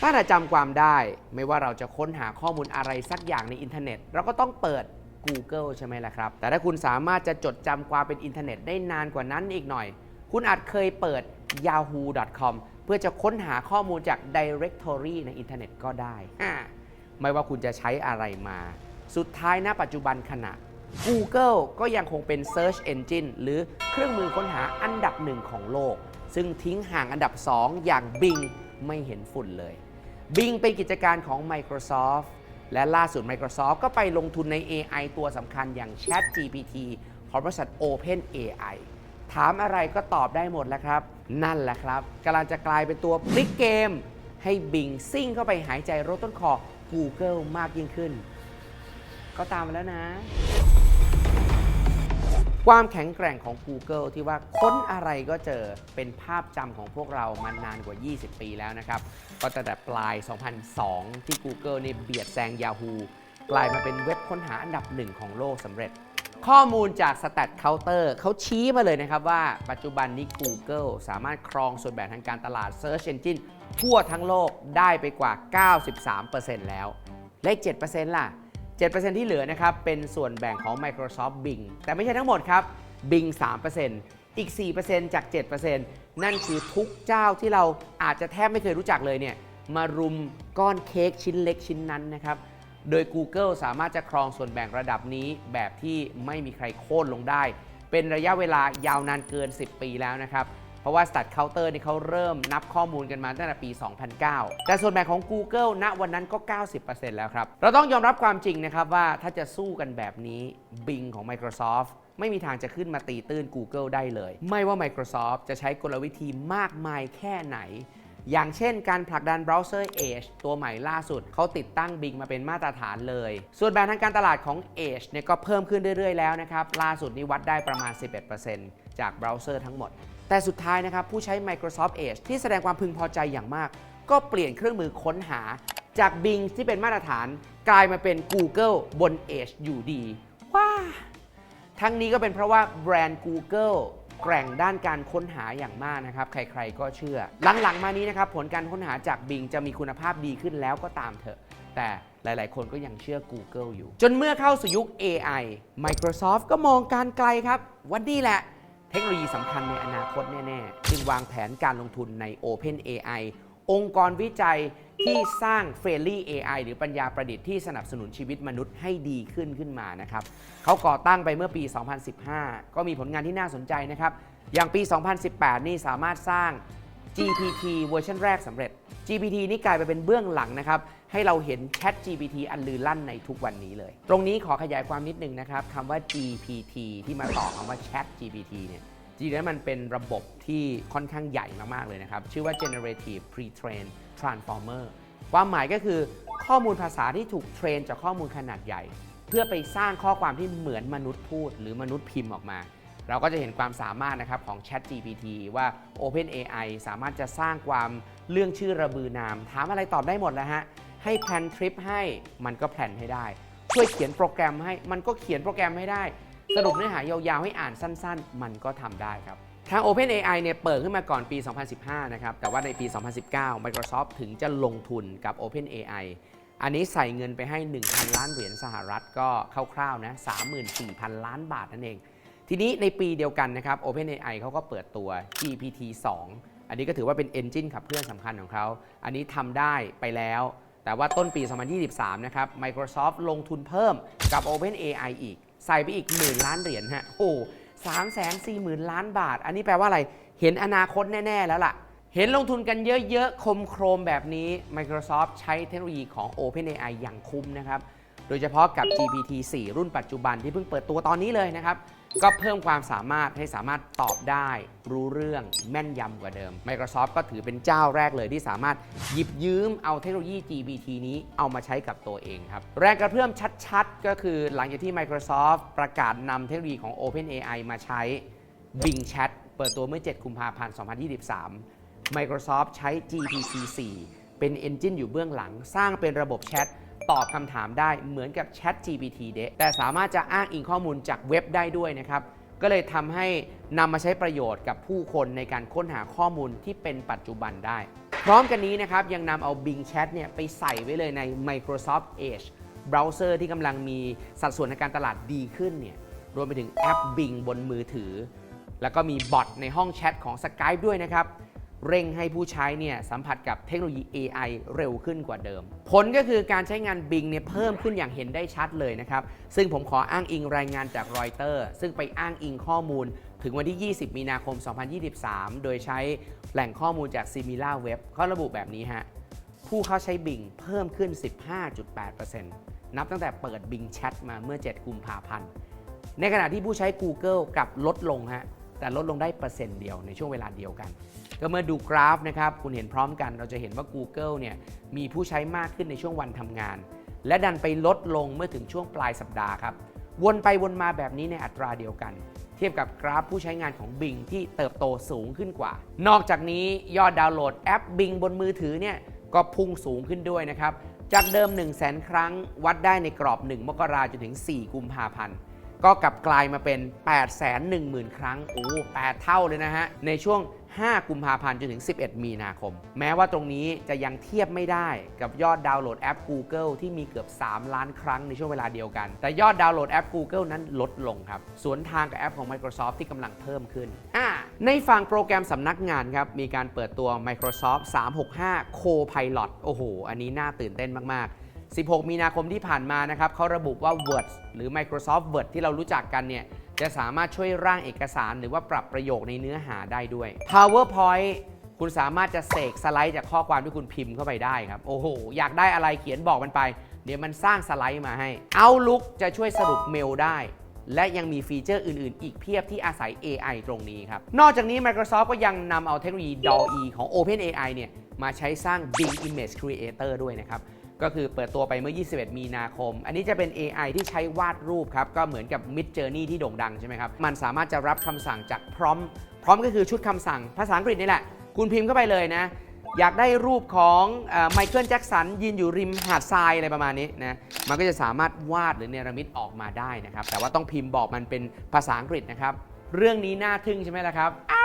ถ้าเราจำความได้ ไม่ว่าเราจะค้นหาข้อมูลอะไรสักอย่างในอินเทอร์เน็ต เราก็ต้องเปิด Google ใช่ไหมล่ะครับ แต่ถ้าคุณสามารถจะจดจำความเป็นอินเทอร์เน็ตได้นานกว่านั้นอีกหน่อย คุณอาจเคยเปิด yahoo.com เพื่อจะค้นหาข้อมูลจาก directory ในอินเทอร์เน็ตก็ได้ ไม่ว่าคุณจะใช้อะไรมา สุดท้ายณปัจจุบันขณะ Google ก็ยังคงเป็น Search Engine หรือเครื่องมือค้นหาอันดับหนึ่งของโลก ซึ่งทิ้งห่างอันดับ 2 อย่าง Bing ไม่เห็นฝุ่นเลย Bing เป็นกิจการของ Microsoft และล่าสุด Microsoft ก็ไปลงทุนใน AI ตัวสำคัญอย่าง ChatGPT ของบริษัท OpenAI ถามอะไรก็ตอบได้หมดแล้วครับ นั่นแหละครับกำลังจะกลายเป็นตัวพลิกเกม ให้ Bing ซิ่งเข้าไปหายใจรถต้นคอ Google มากยิ่งขึ้น ก็ตามมาแล้วนะ ความแข็งแกร่งของ Google ที่ว่าค้นอะไรก็เจอเป็นภาพจำของพวกเรามานานกว่า 20 ปีแล้วนะครับ ก็ตั้งแต่ปลาย 2002 ที่ Google นี่เบียดแซง Yahoo กลายมาเป็นเว็บค้นหาอันดับหนึ่งของโลกสำเร็จ ข้อมูลจาก Stat Counter เขาชี้มาเลยนะครับว่าปัจจุบันนี้ Google สามารถครองส่วนแบ่งทางการตลาด Search Engine ทั่วทั้งโลกได้ไปกว่า 93%แล้ว เลข 7%ล่ะ 7%ที่เหลือนะครับเป็นส่วนแบ่งของ Microsoft Bing แต่ไม่ใช่ทั้งหมดครับ Bing 3%อีก 4%จาก 7%นั่นคือทุกเจ้าที่เราอาจจะแทบไม่เคยรู้จักเลยเนี่ยมารุมก้อนเค้กชิ้นเล็กชิ้นนั้นนะครับโดย Google สามารถจะครองส่วนแบ่งระดับนี้แบบที่ไม่มีใครโค่นลงได้ เป็นระยะเวลายาวนานเกิน 10 ปีแล้วนะครับ ราะว่า Stat Counter นี่เขาเริ่มนับข้อมูลกันมาตั้งแต่ปี 2009 แต่ส่วนแบ่งของ Google ณวันนั้นก็ 90%แล้วครับ เราต้องยอมรับความจริงนะครับว่าถ้าจะสู้กันแบบนี้ Bing ของ Microsoft ไม่มีทางจะขึ้นมาตีตื้น Google ได้เลย ไม่ว่า Microsoft จะใช้กลวิธีมากมายแค่ไหน อย่างเช่นการผลักดันเบราว์เซอร์ Edge ตัวใหม่ล่าสุด เขาติดตั้ง Bing มาเป็นมาตรฐานเลย ส่วนแบ่งทางการตลาดของ Edge เนี่ยก็เพิ่มขึ้นเรื่อย ๆ แล้วนะครับ ล่าสุดนี้วัดได้ประมาณ 11%จากเบราว์เซอร์ทั้งหมด แต่สุดท้ายนะครับ ผู้ใช้ Microsoft Edge ที่แสดงความพึงพอใจอย่างมาก ก็เปลี่ยนเครื่องมือค้นหา จาก Bing ที่เป็นมาตรฐาน กลายมาเป็น Google บน Edge อยู่ดี ว้า ทั้งนี้ก็เป็นเพราะว่าแบรนด์ Google แกร่งด้านการค้นหาอย่างมากนะครับ ใครๆก็เชื่อ หลังๆมานี้นะครับ ผลการค้นหาจาก Bing จะมีคุณภาพดีขึ้นแล้วก็ตามเถอะ แต่หลายๆ คนก็ยังเชื่อ Google อยู่ จนเมื่อเข้าสู่ยุค AI Microsoft ก็มองการไกลครับว่านี่แหละ ทคโนโลยีสำคัญในอนาคตแน่ ๆ จึงวางแผนการลงทุนใน OpenAI องค์กรวิจัยที่สร้าง f r i e n d l y AI หรือปัญญาประดิษฐ์ที่สนับสนุนชีวิตมนุษย์ให้ดีขึ้นขึ้นมานะครับเขาก่อตั้งไปเมื่อปี 2015 ก็มีผลงานที่น่าสนใจนะครับ อย่างปี 2018 นี่สามารถสร้าง GPT เวอร์ชันแรกสำเร็จ GPT นี่กลายไปเป็นเบื้องหลังนะครับ ให้เราเห็น Chat GPT อันลือลั่นในทุกวันนี้เลย ตรงนี้ขอขยายความนิดนึงนะครับคำว่า GPT ที่มาต่อคำว่า Chat GPT เนี่ยจริงๆแล้วมันเป็นระบบที่ค่อนข้างใหญ่มากๆเลยนะครับ ชื่อว่า generative pre-trained transformer ความหมายก็คือข้อมูลภาษาที่ถูกเทรนจากข้อมูลขนาดใหญ่ เพื่อไปสร้างข้อความที่เหมือนมนุษย์พูด หรือมนุษย์พิมพ์ออกมา เราก็จะเห็นความสามารถนะครับของ Chat GPT ว่า OpenAI สามารถจะสร้างความเรื่องชื่อระบือนาม ถามอะไรตอบได้หมดแล้วฮะ ให้แพลนทริปให้มันก็แพลนให้ได้ ช่วยเขียนโปรแกรมให้มันก็เขียนโปรแกรมให้ได้ สรุปเนื้อหายาวๆให้อ่านสั้น ๆ มันก็ทำได้ครับทาง OpenAI เนี่ยเปิดขึ้นมาก่อนปี 2015 นะครับ แต่ว่าในปี 2019 Microsoft ถึงจะลงทุนกับ OpenAI อันนี้ใส่เงินไปให้ 1,000 ล้านเหรียญสหรัฐก็คร่าวๆนะ 34,000 ล้านบาทนั่นเอง ทีนี้ในปีเดียวกันนะครับ OpenAI เขาก็เปิดตัว GPT-2 อันนี้ก็ถือว่าเป็น Engine ขับเคลื่อนสำคัญของเขา อันนี้ทำได้ไปแล้ว แต่ว่าต้นปี 2023 นะครับ Microsoft ลงทุนเพิ่มกับ OpenAI อีก ใส่ไปอีกหมื่นล้านเหรียญฮะ โอ้สามแสนสี่หมื่นล้านบาท อันนี้แปลว่าอะไร เห็นอนาคตแน่ ๆ แล้วล่ะ เห็นลงทุนกันเยอะ ๆ คมโครมแบบนี้ Microsoft ใช้เทคโนโลยีของ OpenAI อย่างคุ้มนะครับ โดยเฉพาะกับ GPT-4 รุ่นปัจจุบันที่เพิ่งเปิดตัวตอนนี้เลยนะครับ ก็เพิ่มความสามารถให้สามารถตอบได้ รู้เรื่องแม่นยำกว่าเดิม Microsoft ก็ถือเป็นเจ้าแรกเลยที่สามารถหยิบยืมเอาเทคโนโลยี GPT นี้เอามาใช้กับตัวเองครับ แรงกระเพื่อมชัดๆ ก็คือหลังจากที่ Microsoft ประกาศนำเทคโนโลยีของ OpenAI มาใช้ Bing Chat เปิดตัวเมื่อ 7 กุมภาพันธ์ 2023 Microsoft ใช้ GPT-4 เป็น Engine อยู่เบื้องหลัง สร้างเป็นระบบแชท ตอบคำถามได้เหมือนกับ Chat GPT เดะแต่สามารถจะอ้างอิงข้อมูลจากเว็บได้ด้วยนะครับ ก็เลยทำให้นำมาใช้ประโยชน์กับผู้คนในการค้นหาข้อมูลที่เป็นปัจจุบันได้ พร้อมกันนี้นะครับ ยังนำเอา Bing Chat เนี่ยไปใส่ไว้เลยใน Microsoft Edge เบราว์เซอร์ที่กำลังมีสัดส่วนในการตลาดดีขึ้นเนี่ยรวมไปถึงแอป Bing บนมือถือ แล้วก็มีบอทในห้องแชทของ Skype ด้วยนะครับ เร่งให้ผู้ใช้เนี่ยสัมผัสกับเทคโนโลยี AI เร็วขึ้นกว่าเดิม ผลก็คือการใช้งาน Bing เนี่ยเพิ่มขึ้นอย่างเห็นได้ชัดเลยนะครับ ซึ่งผมขออ้างอิงรายงานจากรอยเตอร์ซึ่งไปอ้างอิงข้อมูลถึงวันที่ 20 มีนาคม 2023 โดยใช้แหล่งข้อมูลจาก Simila Web เขาระบุแบบนี้ฮะผู้เข้าใช้ Bing เพิ่มขึ้น 15.8%นับตั้งแต่เปิด Bing Chat มาเมื่อ 7 กุมภาพันธ์ในขณะที่ผู้ใช้ Google กลับลดลงฮะ แต่ลดลงได้เปอร์เซ็นต์เดียวในช่วงเวลาเดียวกัน ก็เมื่อดูกราฟนะครับคุณเห็นพร้อมกันเราจะเห็นว่า Google เนี่ยมีผู้ใช้มากขึ้นในช่วงวันทำงาน และดันไปลดลงเมื่อถึงช่วงปลายสัปดาห์ครับวนไปวนมาแบบนี้ในอัตราเดียวกัน เทียบกับกราฟผู้ใช้งานของ Bing ที่เติบโตสูงขึ้นกว่า นอกจากนี้ยอดดาวน์โหลดแอป Bing บนมือถือเนี่ยก็พุ่งสูงขึ้นด้วยนะครับจากเดิม 1 0 0 0 0แครั้งวัดได้ในกรอบ 1 มกราจนถึง 4 กุมภาพันธ์ ก็กลับกลายมาเป็น 8 1 0 0 0 0 ครั้ง โอ้ 8 เท่าเลยนะฮะ ในช่วง 5 กุมภาพันธ์จนถึง 11 มีนาคม แม้ว่าตรงนี้จะยังเทียบไม่ได้กับยอดดาวน์โหลดแอป Google ที่มีเกือบ 3 ล้านครั้งในช่วงเวลาเดียวกัน แต่ยอดดาวน์โหลดแอป Google นั้นลดลงครับ สวนทางกับแอปของ Microsoft ที่กำลังเพิ่มขึ้น อ่า ในฝั่งโปรแกรมสำนักงานครับ มีการเปิดตัว Microsoft 365 Copilot โอ้โห อันนี้น่าตื่นเต้นมากๆ 16 มีนาคมที่ผ่านมานะครับเขาระบุว่า Word หรือ Microsoft Word ที่เรารู้จักกันเนี่ยจะสามารถช่วยร่างเอกสารหรือว่าปรับประโยคในเนื้อหาได้ด้วย PowerPoint คุณสามารถจะเสกสไลด์จากข้อความที่คุณพิมพ์เข้าไปได้ครับ โอ้โห อยากได้อะไรเขียนบอกมันไป เดี๋ยวมันสร้างสไลด์มาให้ Outlook จะช่วยสรุปเมลได้ และยังมีฟีเจอร์อื่น ๆ อีกเพียบที่อาศัย AI ตรงนี้ครับ นอกจากนี้ Microsoft ก็ยังนำเอาเทคโนโลยี DALL-E ของ OpenAI เนี่ยมาใช้สร้าง Bing Image Creator ด้วยนะครับ ก็คือเปิดตัวไปเมื่อ 21 มีนาคม อันนี้จะเป็น AI ที่ใช้วาดรูปครับ ก็เหมือนกับ Mid Journey ที่โด่งดังใช่ไหมครับ มันสามารถจะรับคำสั่งจากพร้อม พร้อมก็คือชุดคำสั่ง ภาษาอังกฤษนี่แหละ คุณพิมพ์เข้าไปเลยนะ อยากได้รูปของไมเคิลแจ็กสันยืนอยู่ริมหาดทรายอะไรประมาณนี้นะ มันก็จะสามารถวาดหรือเนรมิตออกมาได้นะครับ แต่ว่าต้องพิมพ์บอกมันเป็นภาษาอังกฤษนะครับ เรื่องนี้น่าทึ่งใช่ไหมล่ะครับอ้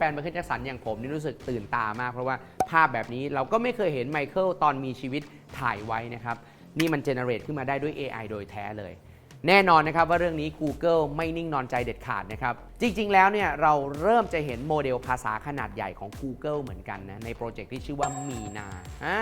ฟนไมเคิลแจ็กสันอย่างผมนี่รู้สึกตื่นตามาก เพราะว่าภาพแบบนี้เราก็ไม่เคยเห็นไมเคิลตอนมีชีวิตถ่ายไว้นะครับ นี่มันเจเนเรตขึ้นมาได้ด้วย AI โดยแท้เลย แน่นอนนะครับว่าเรื่องนี้ Google ไม่นิ่งนอนใจเด็ดขาดนะครับ จริงๆ แล้วเนี่ยเราเริ่มจะเห็นโมเดลภาษาขนาดใหญ่ของ Google เหมือนกันนะในโปรเจกต์ที่ชื่อว่ามีนาอ่า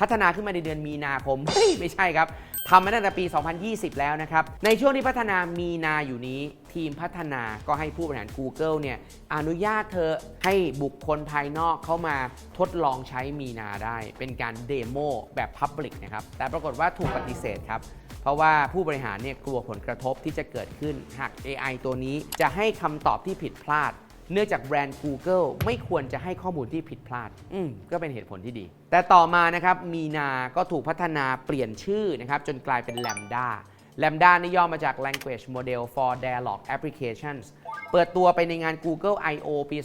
พัฒนาขึ้นมาในเดือนมีนาคมเฮ้ยไม่ใช่ครับทำมาตั้งแต่ปี 2020 แล้วนะครับ ในช่วงที่พัฒนามีนาอยู่นี้ ทีมพัฒนาก็ให้ผู้บริหาร Google เนี่ยอนุญาตเธอให้บุคคลภายนอกเข้ามาทดลองใช้มีนาได้ เป็นการเดโมแบบ Public นะครับ แต่ปรากฏว่าถูกปฏิเสธครับ เพราะว่าผู้บริหารเนี่ยกลัวผลกระทบที่จะเกิดขึ้น หาก AI ตัวนี้จะให้คำตอบที่ผิดพลาด เนื่องจากแบรนด์ Google ไม่ควรจะให้ข้อมูลที่ผิดพลาด อืมก็เป็นเหตุผลที่ดี แต่ต่อมานะครับมีนาก็ถูกพัฒนาเปลี่ยนชื่อนะครับจนกลายเป็น Lambda Lambda นี่ย่อมาจาก Language Model for Dialog Applications เปิดตัวไปในงาน Google I/O ปี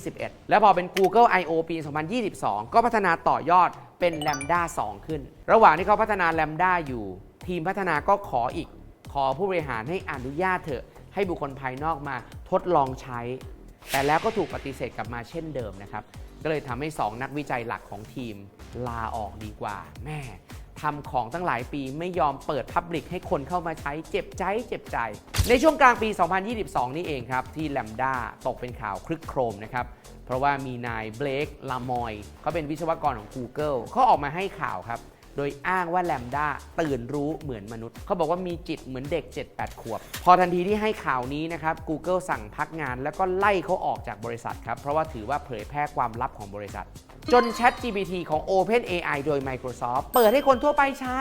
2021 แล้วพอเป็น Google I/O ปี 2022 ก็พัฒนาต่อยอดเป็น Lambda 2 ขึ้น ระหว่างที่เขาพัฒนา Lambda อยู่ ทีมพัฒนาก็ขออีก ขอผู้บริหารให้อนุญาตเถอะ ให้บุคคลภายนอกมาทดลองใช้ แต่แล้วก็ถูกปฏิเสธกลับมาเช่นเดิมนะครับ ก็เลยทำให้ 2 นักวิจัยหลักของทีมลาออกดีกว่าแม่ทำของตั้งหลายปีไม่ยอมเปิดพับลิกให้คนเข้ามาใช้เจ็บใจเจ็บใจ ในช่วงกลางปี 2022 นี่เองครับ ที่ Lambda ตกเป็นข่าวคลึกโครมนะครับ เพราะว่ามีนายเบลกลามอยเขาเป็นวิศวกรของ Google เขาออกมาให้ข่าวครับ โดยอ้างว่าแลมด้าตื่นรู้เหมือนมนุษย์ เขาบอกว่ามีจิตเหมือนเด็ก 7-8 ขวบ พอทันทีที่ให้ข่าวนี้นะครับ Google สั่งพักงานแล้วก็ไล่เขาออกจากบริษัทครับ เพราะว่าถือว่าเผยแพร่ความลับของบริษัท จน ChatGPT ของ OpenAI โดย Microsoft เปิดให้คนทั่วไปใช้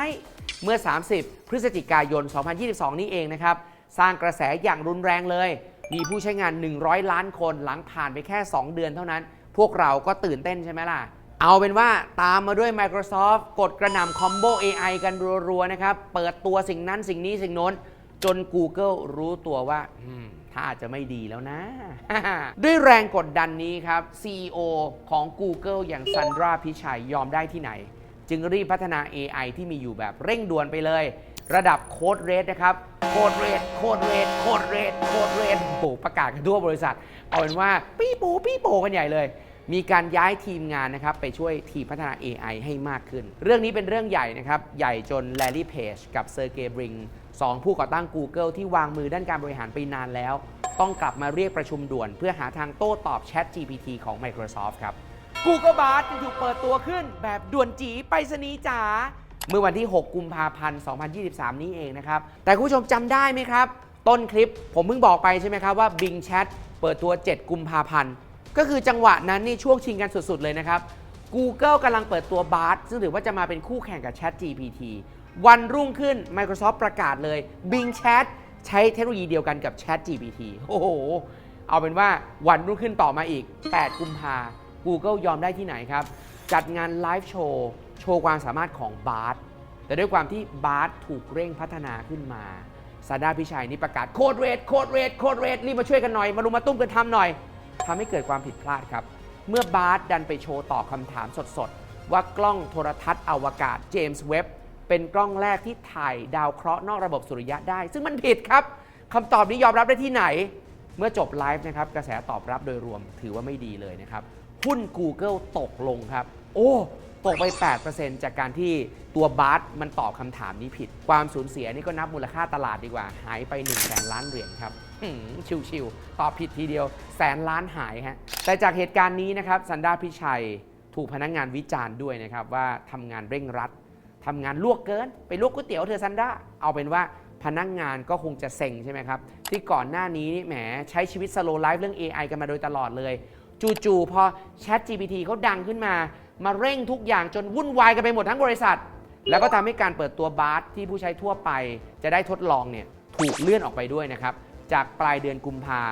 เมื่อ 30 พฤศจิกายน 2022 นี้เองนะครับ สร้างกระแสอย่างรุนแรงเลย มีผู้ใช้งาน 100 ล้านคนหลังผ่านไปแค่ 2 เดือนเท่านั้น พวกเราก็ตื่นเต้นใช่ไหมล่ะ เอาเป็นว่าตามมาด้วย Microsoft กดกระหน่ำคอมโบ AI กันรัวๆนะครับ เปิดตัวสิ่งนั้นสิ่งนี้สิ่งโน้น จน Google รู้ตัวว่าถ้าจะไม่ดีแล้วนะ ด้วยแรงกดดันนี้ครับ CEO ของ Google อย่างซันดราพิชัยยอมได้ที่ไหน จึงรีบพัฒนา AI ที่มีอยู่แบบเร่งด่วนไปเลย ระดับโค้ดเรทนะครับ โค้ดเรทโค้ดเรทโค้ดเรทโค้ดเรทโอ้ประกาศกันทั่วบริษัท เอาเป็นว่าปี้โปปี้โปกันใหญ่เลย มีการย้ายทีมงานนะครับไปช่วยทีมพัฒนา AI ให้มากขึ้น เรื่องนี้เป็นเรื่องใหญ่นะครับ ใหญ่จนแลลี่เพจกับเซอร์เกย์บริงสองผู้ก่อตั้ง Google ที่วางมือด้านการบริหารไปนานแล้ว ต้องกลับมาเรียกประชุมด่วน เพื่อหาทางโต้ตอบ Chat GPT ของ Microsoft ครับ Google Bard จะถูกเปิดตัวขึ้นแบบด่วนจีไปรษณีย์จ๋าเมื่อวันที่ 6 กุมภาพันธ์ 2023 นี้เองนะครับ แต่คุณผู้ชมจำได้ไหมครับ ต้นคลิปผมเพิ่งบอกไปใช่ไหมครับว่า Bing Chat เปิดตัว 7 กุมภาพันธ์ ก็คือจังหวะนั้นนี่ช่วงชิงกันสุดๆเลยนะครับ Google กำลังเปิดตัว Bard ซึ่งถือว่าจะมาเป็นคู่แข่งกับ Chat GPT วันรุ่งขึ้น Microsoft ประกาศเลย Bing Chat ใช้เทคโนโลยีเดียวกันกับ Chat GPT โอ้โห เอาเป็นว่าวันรุ่งขึ้นต่อมาอีก 8 กุมภา Google ยอมได้ที่ไหนครับ จัดงานไลฟ์โชว์ โชว์ความสามารถของ Bard แต่ด้วยความที่ Bard ถูกเร่งพัฒนาขึ้นมาซาดาพิชัยนี่ประกาศโคดเรทโคดเรทโคดเรทรีบมาช่วยกันหน่อย มารุมมาตุ้มกันทำหน่อย ทำให้เกิดความผิดพลาดครับ เมื่อบาร์ดดันไปโชว์ตอบคำถามสดๆ ว่ากล้องโทรทัศน์อวกาศเจมส์เว็บเป็นกล้องแรกที่ถ่ายดาวเคราะห์นอกระบบสุริยะได้ ซึ่งมันผิดครับคำตอบนี้ยอมรับได้ที่ไหน เมื่อจบไลฟ์นะครับกระแสตอบรับโดยรวมถือว่าไม่ดีเลยนะครับหุ้น Google ตกลงครับ โอ้ตกไป 8%จากการที่ตัวบาร์มันตอบคำถามนี้ผิด ความสูญเสียนี่ก็นับมูลค่าตลาดดีกว่า หายไป1นึ่งแสนล้านเหรียญครับ ชิวๆตอบผิดทีเดียว แสนล้านหายฮะแต่จากเหตุการณ์นี้นะครับสันดาพิชัยถูกพนักงานวิจารณ์ด้วยนะครับว่าทำงานเร่งรัดทำงานลวกเกิน ไปลวกก๋วยเตี๋ยวเธอซันดาเอาเป็นว่าพนักงานก็คงจะเซ็งใช่ไหมครับ ที่ก่อนหน้านี้นี่แหมใช้ชีวิตสโลไลฟ์เรื่อง AI กันมาโดยตลอดเลย จู่ๆพอ Chat GPT เขาดังขึ้นมา มาเร่งทุกอย่างจนวุ่นวายกันไปหมดทั้งบริษัท แล้วก็ทำให้การเปิดตัวบาร์ที่ผู้ใช้ทั่วไป จะได้ทดลองเนี่ยถูกเลื่อนออกไปด้วยนะครับ จากปลายเดือนกุมภา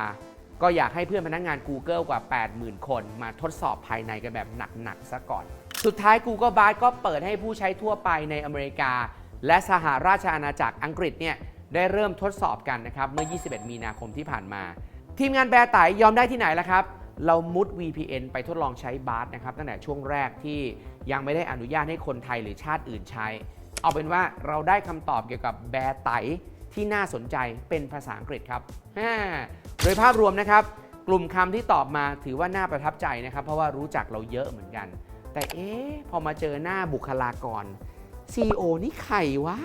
ก็อยากให้เพื่อนพนักงงาน Google กว่า 80,000 คนมาทดสอบภายในกันแบบหนัก ๆ ซะก่อน สุดท้าย Google b a r ก็เปิดให้ผู้ใช้ทั่วไปในอเมริกา และสหราชอาณาจักรอังกฤษเนี่ยได้เริ่มทดสอบกันนะครับ เมื่อ 21 มีนาคมที่ผ่านมา ทีมงานแบร์ไตยอมได้ที่ไหนล่ะครับ เรามุด VPN ไปทดลองใช้ Bard นะครับตั้งแต่ช่วงแรกที่ยังไม่ได้อนุญาตให้คนไทยหรือชาติอื่นใช้ เอาเป็นว่าเราได้คำตอบเกี่ยวกับแบร์ไต ที่น่าสนใจเป็นภาษาอังกฤษครับโดยภาพรวมนะครับ กลุ่มคำที่ตอบมาถือว่าน่าประทับใจนะครับ เพราะว่ารู้จักเราเยอะเหมือนกัน แต่เอ๊ะพอมาเจอหน้าบุคลากร CEO นี่ใครวะ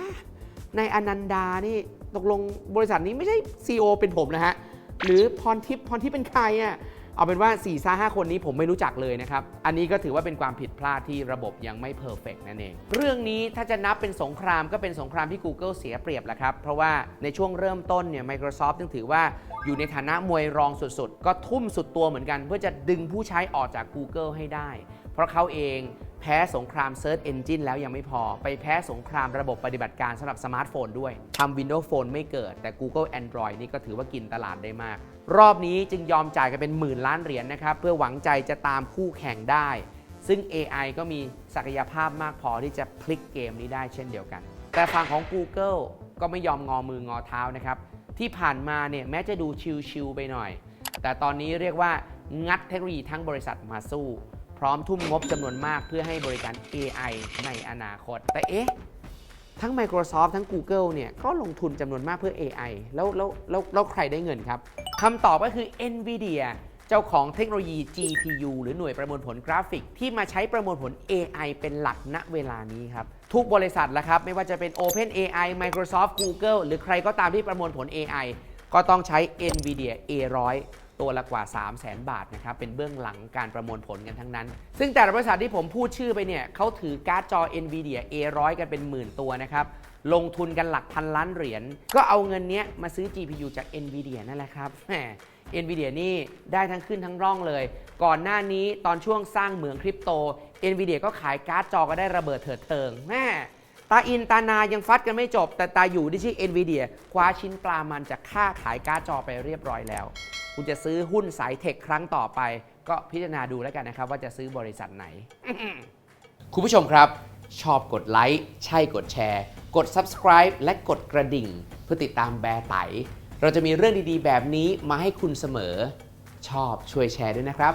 นายอนันดานี่ตกลงบริษัทนี้ไม่ใช่ CEO เป็นผมนะฮะหรือพรทิพย์พรทิพย์เป็นใครอะ เอาเป็นว่า4ี่ซ่าห้าคนนี้ผมไม่รู้จักเลยนะครับ อันนี้ก็ถือว่าเป็นความผิดพลาดที่ระบบยังไม่เพอร์เฟกนั่นเอง เรื่องนี้ถ้าจะนับเป็นสงครามก็เป็นสงครามที่ Google เสียเปรียบแหละครับ เพราะว่าในช่วงเริ่มต้นเนี่ย Microsoft ต้องถือว่าอยู่ในฐานะมวยรองสุดๆ ก็ทุ่มสุดตัวเหมือนกัน เพื่อจะดึงผู้ใช้ออกจาก Google ให้ได้ เพราะเขาเอง แพ้สงคราม Search Engine แล้วยังไม่พอ ไปแพ้สงครามระบบปฏิบัติการสำหรับสมาร์ทโฟนด้วยทำ Windows Phone ไม่เกิด แต่ Google Android นี่ก็ถือว่ากินตลาดได้มาก รอบนี้จึงยอมจ่ายกันเป็นหมื่นล้านเหรียญนะครับ เพื่อหวังใจจะตามคู่แข่งได้ ซึ่ง AI ก็มีศักยภาพมากพอที่จะพลิกเกมนี้ได้เช่นเดียวกัน แต่ฝั่งของ Google ก็ไม่ยอมงอมืองอเท้านะครับที่ผ่านมาเนี่ยแม้จะดูชิลๆไปหน่อย แต่ตอนนี้เรียกว่างัดเทคโนโลยีทั้งบริษัทมาสู้ พร้อมทุ่มงบจำนวนมากเพื่อให้บริการ AI ในอนาคต แต่เอ๊ะ ทั้ง Microsoft ทั้ง Google เนี่ยก็ลงทุนจำนวนมากเพื่อ AI แล้วแล้วแล้วแล้วใครได้เงินครับคำตอบก็คือ NVIDIA เจ้าของเทคโนโลยี GPU หรือหน่วยประมวลผลกราฟิก ที่มาใช้ประมวลผล AI เป็นหลักณเวลานี้ครับ ทุกบริษัทแล้วครับ ไม่ว่าจะเป็น OpenAI Microsoft Google หรือใครก็ตามที่ประมวลผล AI ก็ต้องใช้ NVIDIA A100 ตัวละกว่า 3 0 0 0 0 0 บาทนะครับ เป็นเบื้องหลังการประมวลผลกันทั้งนั้น ซึ่งแต่ละบริษัทที่ผมพูดชื่อไปเนี่ยเขาถือการ์ดจอ NVIDIA A100 กันเป็นหมื่นตัวนะครับ ลงทุนกันหลักพันล้านเหรียญ ก็เอาเงินเนี้ยมาซื้อ GPU จาก NVIDIA นั่นแหละครับแหม NVIDIA นี่ได้ทั้งขึ้นทั้งร่องเลย ก่อนหน้านี้ตอนช่วงสร้างเหมืองคริปโต NVIDIA ก็ขายการ์ดจอก็ได้ระเบิดเถิดเทิงแม่ ตาอินตานายังฟัดกันไม่จบ แต่ตาอยู่ที่ชื่อ NVIDIA คว้าชิ้นปลามันจากค่าขายการ์ดจอไปเรียบร้อยแล้ว คุณจะซื้อหุ้นสายเทคครั้งต่อไป ก็พิจารณาดูแล้วกันนะครับ ว่าจะซื้อบริษัทไหน คุณผู้ชมครับ ชอบกดไลค์ใช่กดแชร์ กด subscribe และกดกระดิ่ง เพื่อติดตามแบร์ไตเราจะมีเรื่องดีๆ แบบนี้มาให้คุณเสมอ ชอบช่วยแชร์ด้วยนะครับ